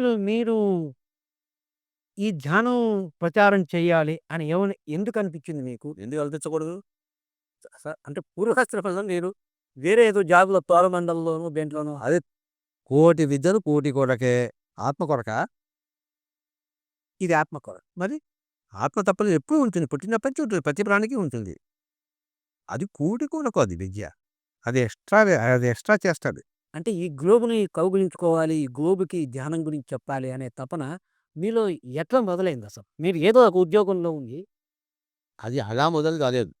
అసలు మీరు ఈ ధ్యానం ప్రచారం చేయాలి అని ఏమని ఎందుకు అనిపించింది మీకు? ఎందుకు అనిపించకూడదు? స అంటే పూర్వశాస్త్ర నేను వేరే ఏదో జాబ్‌లో పౌరమండలంలోనో, దేంట్లోనో అదే కోటి విద్యలు కూటి కొరకే. ఆత్మ కొరకా? ఇది ఆత్మ కొరకు. మరి ఆత్మ తప్పదు ఎప్పుడూ ఉంటుంది. పుట్టినప్పటి నుంచి ఉంటుంది. ప్రతి ప్రాణికి ఉంటుంది. అది కూటి కొరకు అది విద్య. అది ఎక్స్‌ట్రా అది ఎక్స్‌ట్రా చేస్తాడు. అంటే ఈ గ్లోబుని కౌగులించుకోవాలి ఈ గ్లోబుకి ధ్యానం గురించి చెప్పాలి అనే తపన మీలో ఎట్లా మొదలైందసలు? మీరు ఏదో ఒక ఉద్యోగంలో ఉంది అది అలా మొదలు కాలేదు.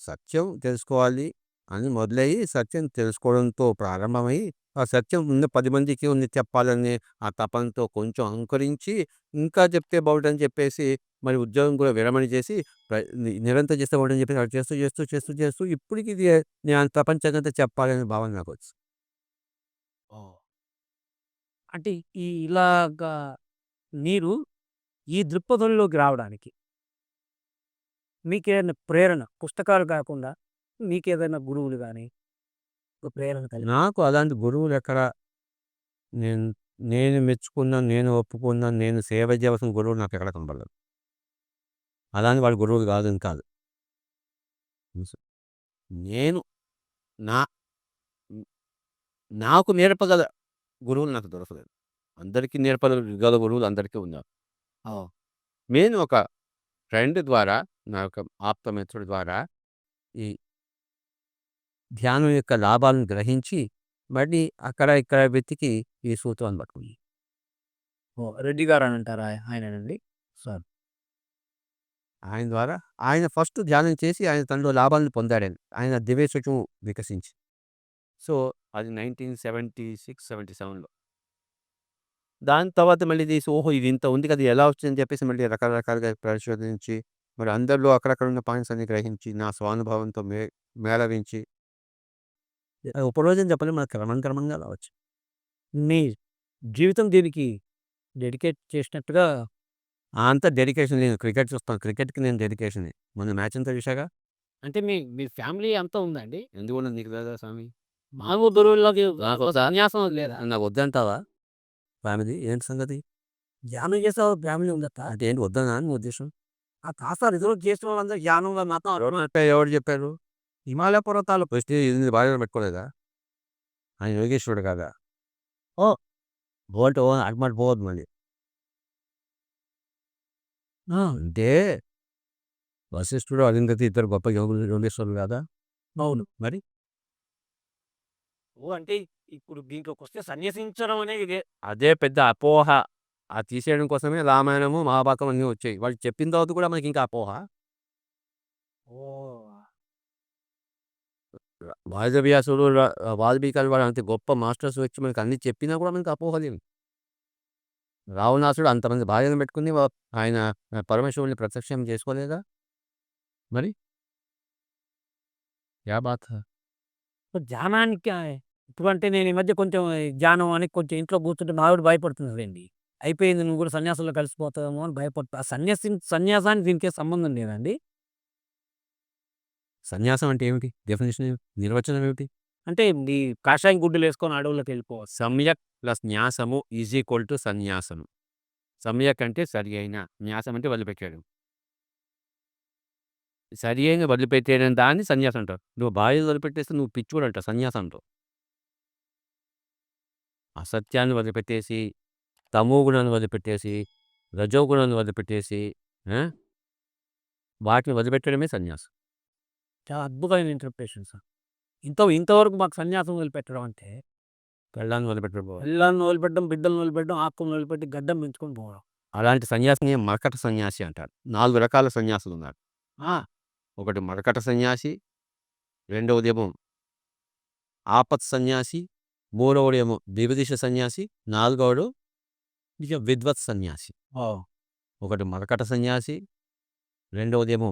సత్యం తెలుసుకోవాలి అని మొదలయ్యి, సత్యం తెలుసుకోవడంతో ప్రారంభమై, ఆ సత్యం ఉన్న పది మందికి ఉంది చెప్పాలనే ఆ తపనతో కొంచెం అంకరించి ఇంకా చెప్తే బాగుంటుందని చెప్పేసి, మరి ఉద్యోగం కూడా విరమణ చేసి, నిరంతరం చేస్తే బాగుంటుందని చెప్పేసి అలా చేస్తూ, చేస్తూ, చేస్తూ, చేస్తూ ఇప్పటికి ఇది నేను ప్రపంచానికంతా చెప్పాలనే భావన నాకు వచ్చింది అంటే ఈ ఇలాగా మీరు ఈ దృక్పథంలోకి రావడానికి మీకేదైనా ప్రేరణ పుస్తకాలు కాకుండా మీకేదైనా గురువులు కానీ ఒక ప్రేరణ కలిగి నాకు అలాంటి గురువులు ఎక్కడ? నేను నేను మెచ్చుకున్న, నేను ఒప్పుకున్నాను నేను సేవ చేయవలసిన గురువులు నాకు ఎక్కడ కనబడలేదు. అలాంటి వాళ్ళు గురువులు కాదని కాదు. నేను నా నాకు నేర్పగల గురువులు నాకు దొరకలేదు. అందరికీ నేర్పగల గురువులు అందరికీ ఉన్నారు. నేను ఒక ఫ్రెండ్ ద్వారా, నా యొక్క ఆప్తమిత్రుడి ద్వారా ఈ ధ్యానం యొక్క లాభాలను గ్రహించి, మళ్ళీ అక్కడ ఇక్కడ వెతికి ఈ సూత్రాన్ని పట్టుకున్నా. ఓహ్! రెడ్డి గారు అని అంటారా? ఆయనేనండి? సార్. ఆయన ద్వారా ఆయన ఫస్ట్ ధ్యానం చేసి ఆయన తనలో లాభాలను పొందాడండి. ఆయన దివ్యచక్షువు వికసించి. సో, అది 1976, 77లో. దాని తర్వాత మళ్ళీ తీసి ఓహో! ఇది ఇంత ఉంది కదా! ఎలా వచ్చిందని చెప్పేసి మళ్ళీ రకరకాలుగా పరిశోధించి, మరి అందరిలో అక్కడక్కడ ఉన్న పాయింట్స్ అన్ని గ్రహించి, నా స్వానుభవంతో మే మేళవించి అది ఒక రోజని చెప్పలేం. మనకు క్రమం క్రమంగా అలా వచ్చింది. మీ జీవితం దీనికి డెడికేట్ చేసినట్టుగా అంత డెడికేషన్ నేను క్రికెట్ చూస్తాను. క్రికెట్‌కి నేను డెడికేషనే. మొన్న మ్యాచ్ అంతా చూసాగా? అంటే మీ మీ ఫ్యామిలీ అంతా ఉందండి? ఎందుకున్నది నీకు తెలదా స్వామి? మామూలు గురువుల్లోకి నాకు సన్యాసం లేదా? నాకు వద్దంటావా? ఫ్యామిలీ ఏంటి సంగతి? ధ్యానం చేసే ఫ్యామిలీ ఉందట. అంటే ఏంటి వద్దనా అని నీ ఉద్దేశం? ఆ కాసారు ఇదివరకు చేసిన వాళ్ళందరూ ధ్యానంలో మాత్రం ఎవరు చెప్పారు? ఎవరు చెప్పారు? హిమాలయ పర్వతాలు ఫస్ట్ ఇది బాగా పెట్టుకోలేదా? ఆయన యోగేశ్వరుడు కాదా? ఓహ్! బోల్ట్ ఓ అటుమాట పోవద్దు మళ్ళీ. అంటే వశిష్ఠుడు, అరుంధతి ఇద్దరు గొప్ప యోగులు యోగేశ్వరులు కాదా? అవును. మరి? ఓహ్! అంటే ఇప్పుడు దీంట్లోకొస్తే సన్యసించడం అనేది ఇదే. అదే పెద్ద అపోహ. అది తీసేయడం కోసమే రామాయణము, మహాభారతం అన్నీ వచ్చాయి. వాళ్ళు చెప్పిన తర్వాత కూడా మనకి ఇంకా అపోహ. ఓహ్! వాయువ్యాసుడు, ర వాల్మీకాలు వాళ్ళు అంత గొప్ప మాస్టర్స్ వచ్చి మనకు అన్నీ చెప్పినా కూడా మనకు అపోహలేవు. రావణాసుడు అంతమంది భార్యలను పెట్టుకుని ఆయన పరమశివుడిని ప్రత్యక్షం చేసుకోలేదా? మరి? క్యా బాత్ హై! ధ్యానానికి ఆహ్, ఇప్పుడంటే నేను ఈ మధ్య కొంచెం ధ్యానం అని కొంచెం ఇంట్లో కూర్చుంటే మా ఆవిడ భయపడుతున్నదండి. అయిపోయింది నువ్వు కూడా సన్యాసంలో కలిసిపోతావేమో అని భయపడుతా. ఆ సన్యాసి సన్యాసానికి దీనికేం సంబంధం లేదండి? సన్యాసం అంటే ఏమిటి? డెఫినిషన్? నిర్వచనం ఏమిటి? అంటే ఈ కాషాయం గుడ్డలేసుకొని అడవుల్లోకి వెళ్ళిపోవచ్చు. సమ్యక్ ప్లస్ న్యాసము ఈజ్ ఈక్వల్ టు సన్యాసము. సమ్యక్ అంటే సరి అయిన, న్యాసం అంటే వదిలిపెట్టేయడం. సరి అయిన వదిలిపెట్టేయడం దాన్ని సన్యాసం అంటారు. నువ్వు భార్యను వదిలిపెట్టేస్తే నువ్వు పిచ్చోడు అంటావు. సన్యాసం అంటావు. అసత్యాన్ని వదిలిపెట్టేసి, తమో గుణాన్ని వదిలిపెట్టేసి, రజో గుణాన్ని వదిలిపెట్టేసి! వాటిని వదిలిపెట్టడమే సన్యాసం. చాలా అద్భుతమైన ఇంటర్ప్రిటేషన్ సార్. ఇంత ఇంతవరకు మాకు సన్యాసం వదిలిపెట్టడం అంటే పెళ్ళాన్ని వదిలిపెట్టడం. పిల్లల్ని వదిలిపెట్టడం, బిడ్డలను వదిలిపెట్టడం, ఆకులను వదిలిపెట్టి గడ్డం పెంచుకొని పోవడం. అలాంటి సన్యాసిని మరకట సన్యాసి అంటారు. 4 రకాల సన్యాసులు ఉన్నారు. ఒకటి మరకట సన్యాసి, రెండవదేమో ఆపత్ సన్యాసి, మూడవడేమో దివదిశ సన్యాసి, నాలుగవడు ఇక విద్వత్ సన్యాసి. ఒకటి మరకట సన్యాసి, రెండవదేమో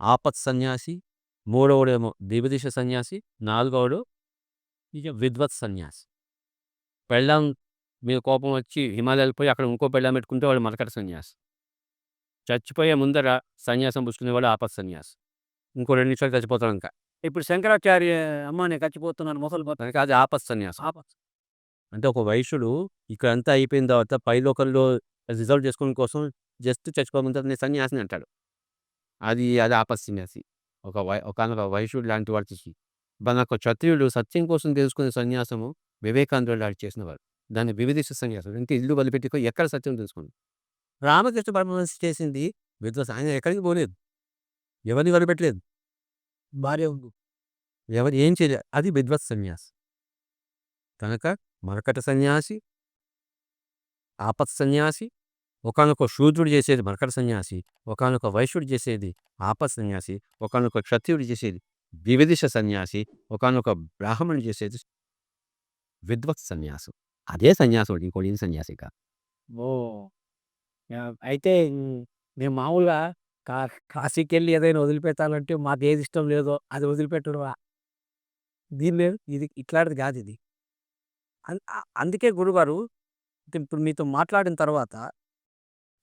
ఆపత్ సన్యాసి, మూడవడేమో దివదిశ సన్యాసి, నాలుగవడు ఇక విద్వత్ సన్యాసి. పెళ్ళాం మీద కోపం వచ్చి హిమాలయాలకు పోయి అక్కడ ఇంకో పెళ్ళాం పెట్టుకుంటే వాడు మరకట సన్యాసి. చచ్చిపోయే ముందర సన్యాసం పుచ్చుకునేవాడు ఆపత్ సన్యాసి. ఇంకో 2 నిమిషాలు చచ్చిపోతాడు ఇంకా. ఇప్పుడు శంకరాచార్య అమ్మ నేను చచ్చిపోతున్నాను ముసలి కనుక అది ఆపత్ సన్యాసం. ఆపత్ అంటే ఒక వైశ్యుడు ఇక్కడంతా అయిపోయిన తర్వాత పైలోకంలో రిజర్వ్ చేసుకోవడం కోసం జస్ట్ చచ్చిపోకముందు నేను సన్యాసిని అంటాడు. అది అది ఆపత్ సన్యాసి. ఒక వై ఒకానొక వైశ్యుడు లాంటి వాడు చేసి మనొక క్షత్రియుడు సత్యం కోసం తెలుసుకునే సన్యాసము వివేకానందుడు లాంటి చేసినవాడు. దాన్ని వివిధిష సన్యాసం. అంటే ఇల్లు వదిలిపెట్టి ఎక్కడ సత్యం తెలుసుకోండి. రామకృష్ణ పరమహంస చేసింది విధ్వస. ఆయన ఎక్కడికి పోలేదు. ఎవరిని వదిలిపెట్టలేదు. భార్య ఉంది. ఎవరు ఏం చేయలేదు. అది విధ్వస సన్యాసి. కనుక మరకట సన్యాసి ఆపత్ సన్యాసి, ఒకానొక శూద్రుడు చేసేది మరకట సన్యాసి, ఒకానొక వైశ్యుడు చేసేది ఆపత్ సన్యాసి, ఒకానొక క్షత్రియుడు చేసేది వివిధిష సన్యాసి, ఒకానొక బ్రాహ్మణుడు చేసేది విధ్వస సన్యాసం. అదే సన్యాసం ఇంకోటి ఏం సన్యాసి కాదు. ఓహ్! యాహ్! అయితే హ్మ్, మేము మామూలుగా కా కాశీకెళ్ళి ఏదైనా వదిలిపెట్టాలంటే మాకేది ఇష్టం లేదో అది వదిలిపెట్టడమా? దీని లేదు. ఇది ఇట్లాంటిది కాదిది. అన్ అందుకే గురుగారు ఇప్పుడు మీతో మాట్లాడిన తర్వాత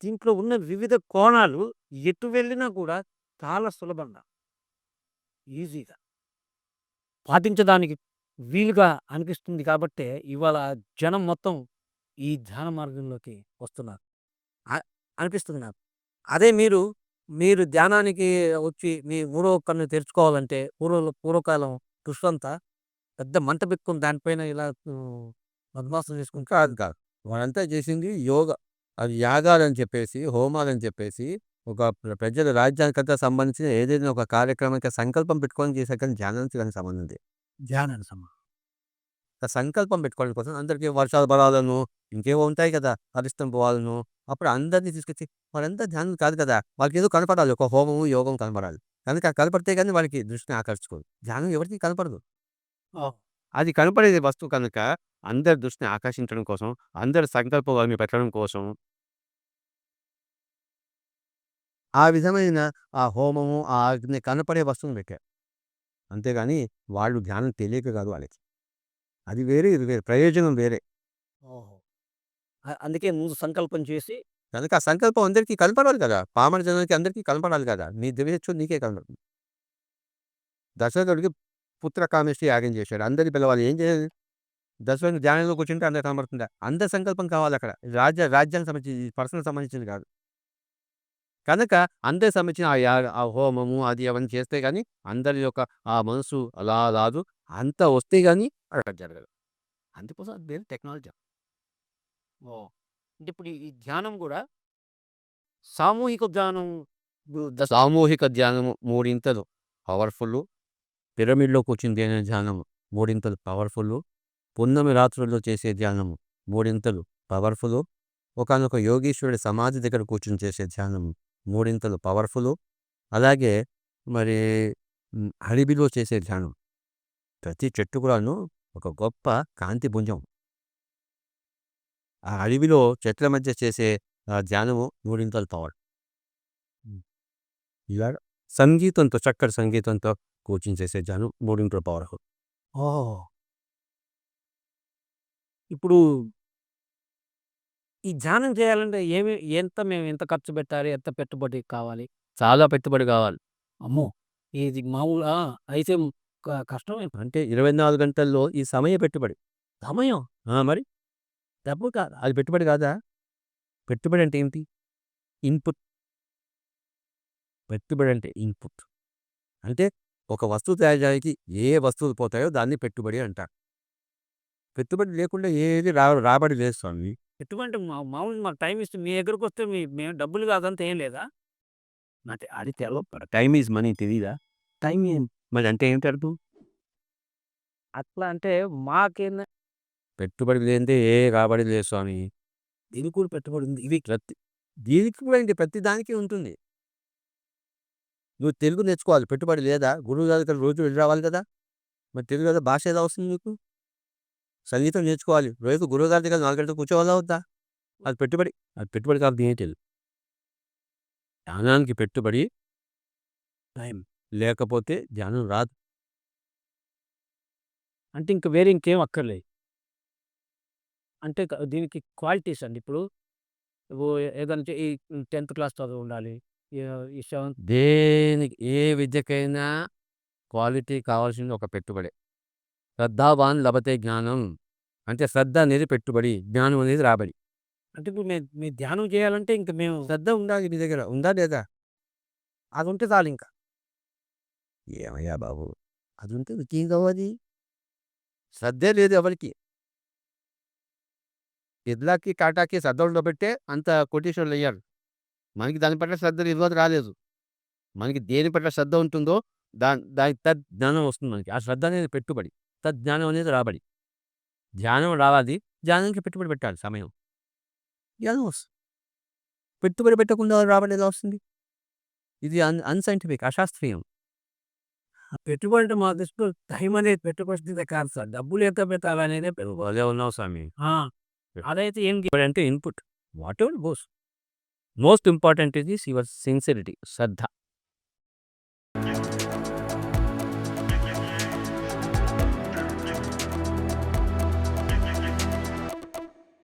దీంట్లో ఉన్న వివిధ కోణాలు ఎటు వెళ్ళినా కూడా చాలా సులభంగా ఈజీగా పాటించడానికి వీలుగా అనిపిస్తుంది కాబట్టే ఇవాళ జనం మొత్తం ఈ ధ్యాన మార్గంలోకి వస్తున్నారు. అనిపిస్తుంది నాకు. అదే మీరు, మీరు ధ్యానానికి వచ్చి మీ మూడో కన్ను తెరుచుకోవాలంటే పూర్వలో పూర్వకాలం ఋషులంతా పెద్ద మంట పెట్టుకొని దానిపైన ఇలా పద్మాసనం చేసుకొని కాదు కాదు. వాళ్ళంతా చేసింది యోగ. అది యాగాలని చెప్పేసి, హోమాలని చెప్పేసి, ఒక ప్ర ప్రజల రాజ్యానికంతా సంబంధించిన ఏదైనా ఒక కార్యక్రమానికి సంకల్పం పెట్టుకొని చేసే కానీ ధ్యానానికి దానికి సంబంధం లేదు. ధ్యానానికి సంబంధం. సంకల్పం పెట్టుకోవడం కోసం అందరికీ వర్షాలు పడాలను, ఇంకేవో ఉంటాయి కదా! అరిష్టం పోవాలను, అప్పుడు అందరిని తీసుకొచ్చి వాళ్ళంతా ధ్యానం కాదు కదా! వాళ్ళకేదో కనపడాలి. ఒక హోమము, యోగం కనపడాలి. కనుక కనపడితే గాని వాళ్ళకి దృష్టిని ఆకర్షించుకోదు. ధ్యానం ఎవరికీ కనపడదు. అది కనపడేది వస్తువు కనుక అందరి దృష్టిని ఆకర్షించడం కోసం, అందరి సంకల్పం వారిని పెట్టడం కోసం ఆ విధమైన ఆ హోమము, ఆ అగ్ని కనపడే వస్తువుని పెట్టారు. అంతేగాని వాళ్ళు ధ్యానం తెలియక కాదు వాళ్ళకి. అది వేరే, ఇది వేరే. ప్రయోజనం వేరే. అందుకే ముందు సంకల్పం చేసి కనుక ఆ సంకల్పం అందరికీ కనపడాలి కదా! పామర జనానికి అందరికీ కనపడాలి కదా! నీ దివ్యచ్చు నీకే కనపడు దశరథుడికి పుత్ర కామేష్టి యాగం చేశాడు. అందరి పిలవాలి. ఏం చేయాలి? దశరథుడు ధ్యానంలో కూర్చుంటే అందరు కనపడుతుందా? అందరి సంకల్పం కావాలి అక్కడ రాజ్య రాజ్యానికి సంబంధించి పర్సనల్ సంబంధించింది కాదు. కనుక అందరికి సంబంధించిన ఆ యాగ ఆ హోమము అది అవన్నీ చేస్తే కానీ అందరి యొక్క ఆ మనసు అలా రాదు. అంత వస్తే కానీ అక్కడ జరగదు. అందుకోసం అది పేరు టెక్నాలజీ. అంటే ఇప్పుడు ఈ ధ్యానం కూడా సామూహిక ధ్యానం సామూహిక ధ్యానము మూడింతలు పవర్‌ఫుల్లు. పిరమిడ్‌లో కూర్చొని చేసే ధ్యానము మూడింతలు పవర్‌ఫుల్లు. పున్నమి రాత్రుల్లో చేసే ధ్యానము మూడింతలు పవర్ఫుల్ ఒకానొక యోగీశ్వరుడి సమాధి దగ్గర కూర్చొని చేసే ధ్యానము మూడింతలు పవర్ఫుల్ అలాగే మరి అడవిలో చేసే ధ్యానం. ప్రతి చెట్టు కూడాను ఒక గొప్ప కాంతి పుంజం. ఆ అడవిలో చెట్ల మధ్య చేసే ఆ ధ్యానము మూడింతలు పవర్. ఇలాగ సంగీతంతో చక్కటి సంగీతంతో కూర్చొని చేసే ధ్యానం మూడింతలు పవర్‌ఫుల్. ఓహ్! ఇప్పుడు ఈ ధ్యానం చేయాలంటే ఏమి ఎంత మేము ఎంత ఖర్చు పెట్టాలి? ఎంత పెట్టుబడి కావాలి? చాలా పెట్టుబడి కావాలి. అమ్మో! ఇది మామూలుగా అయితే కష్టమే. అంటే 24 గంటల్లో ఈ సమయ పెట్టుబడి. సమయం. ఆ! మరి? డబ్బు కాదు. అది పెట్టుబడి కాదా? పెట్టుబడి అంటే ఏంటి? ఇన్‌పుట్. పెట్టుబడి అంటే ఇన్‌పుట్. అంటే ఒక వస్తువు తయారు చేయడానికి ఏ వస్తువులు పోతాయో దాన్ని పెట్టుబడి అంటారు. పెట్టుబడి లేకుండా ఏది రా రాబడి లేదు స్వామి. ఎటువంటి మా మామూలుగా మాకు టైం ఇస్తే మీ దగ్గరకొస్తే మీ మేము డబ్బులు కాదంతా ఏం లేదా? అంటే అది తెలవదు. టైమ్ ఈజ్ మనీ తెలీదా? టైం ఏం మరి అంటే ఏంటి అర్థం? అట్లా అంటే మాకేంద పెట్టుబడి లేనిదే ఏ రాబడి లేదు స్వామి. దీనికి కూడా పెట్టుబడి ఉంది. ఇది ప్రతి దీనికి కూడా ఏంటి ప్రతి దానికి ఉంటుంది. నువ్వు తెలుగు నేర్చుకోవాలి. పెట్టుబడి లేదా? గురువు గారి దగ్గర రోజు వెళ్ళి రావాలి కదా! మరి తెలుగు కదా భాష ఏదో వస్తుంది నీకు? సంగీతం నేర్చుకోవాలి. రోజు గురువు గారి దగ్గర 4 గంటలు కూర్చోవాలా వద్దా? అది పెట్టుబడి. అది పెట్టుబడి కాదు ఏంటి తెలుగు ధ్యానానికి పెట్టుబడి టైం. లేకపోతే ధ్యానం రాదు. అంటే ఇంక వేరే ఇంకేం అక్కర్లేదు. అంటే దీనికి క్వాలిటీస్ అండి. ఇప్పుడు చే ఈ 10థ్ క్లాస్ చదువు ఉండాలి. ఈ ఈ సెవెంత్ దేనికి ఏ విద్యకైనా క్వాలిటీ కావాల్సింది ఒక పెట్టుబడే. శ్రద్ధావాన్ లభతే జ్ఞానం. అంటే శ్రద్ధ అనేది పెట్టుబడి జ్ఞానం అనేది రాబడి అంటే ఇప్పుడు మేము మీరు ధ్యానం చేయాలంటే ఇంక మేము శ్రద్ధ ఉండాలి మీ దగ్గర ఉందా లేదా అది ఉంటే చాలు ఇంకా ఏమయ్యా బాబు అది ఉంటే ఇంకేం కావాలి శ్రద్ధే లేదు ఎవరికి ఎద్లాకి కాటాకి శ్రద్ధ ఉండబట్టే అంత కోటేశ్వరులు అయ్యారు మనకి దాని పట్ల శ్రద్ధ ఈరోజు రాలేదు. మనకి దేని పట్ల శ్రద్ధ ఉంటుందో దాని దాని తద్ జ్ఞానం వస్తుంది మనకి. ఆ శ్రద్ధ అనేది పెట్టుబడి. తద్ జ్ఞానం అనేది రాబడి. ధ్యానం రావాలి. ధ్యానానికి పెట్టుబడి పెట్టాలి సమయం. జ్ఞానం వస్తుంది. పెట్టుబడి పెట్టకుండా రాబడి ఎలా వస్తుంది? ఇది అన్ అన్సైంటిఫిక్ అశాస్త్రీయం. పెట్టుబడి అంటే మా దృష్టిలో టైం అనేది పెట్టుబడి కాదు సార్. డబ్బులు ఎంత పెట్టాలి అనేది అదే ఉన్నావు స్వామి. అదైతే ఏం అంటే input. Whatever goes most important is your sincerity Shraddha.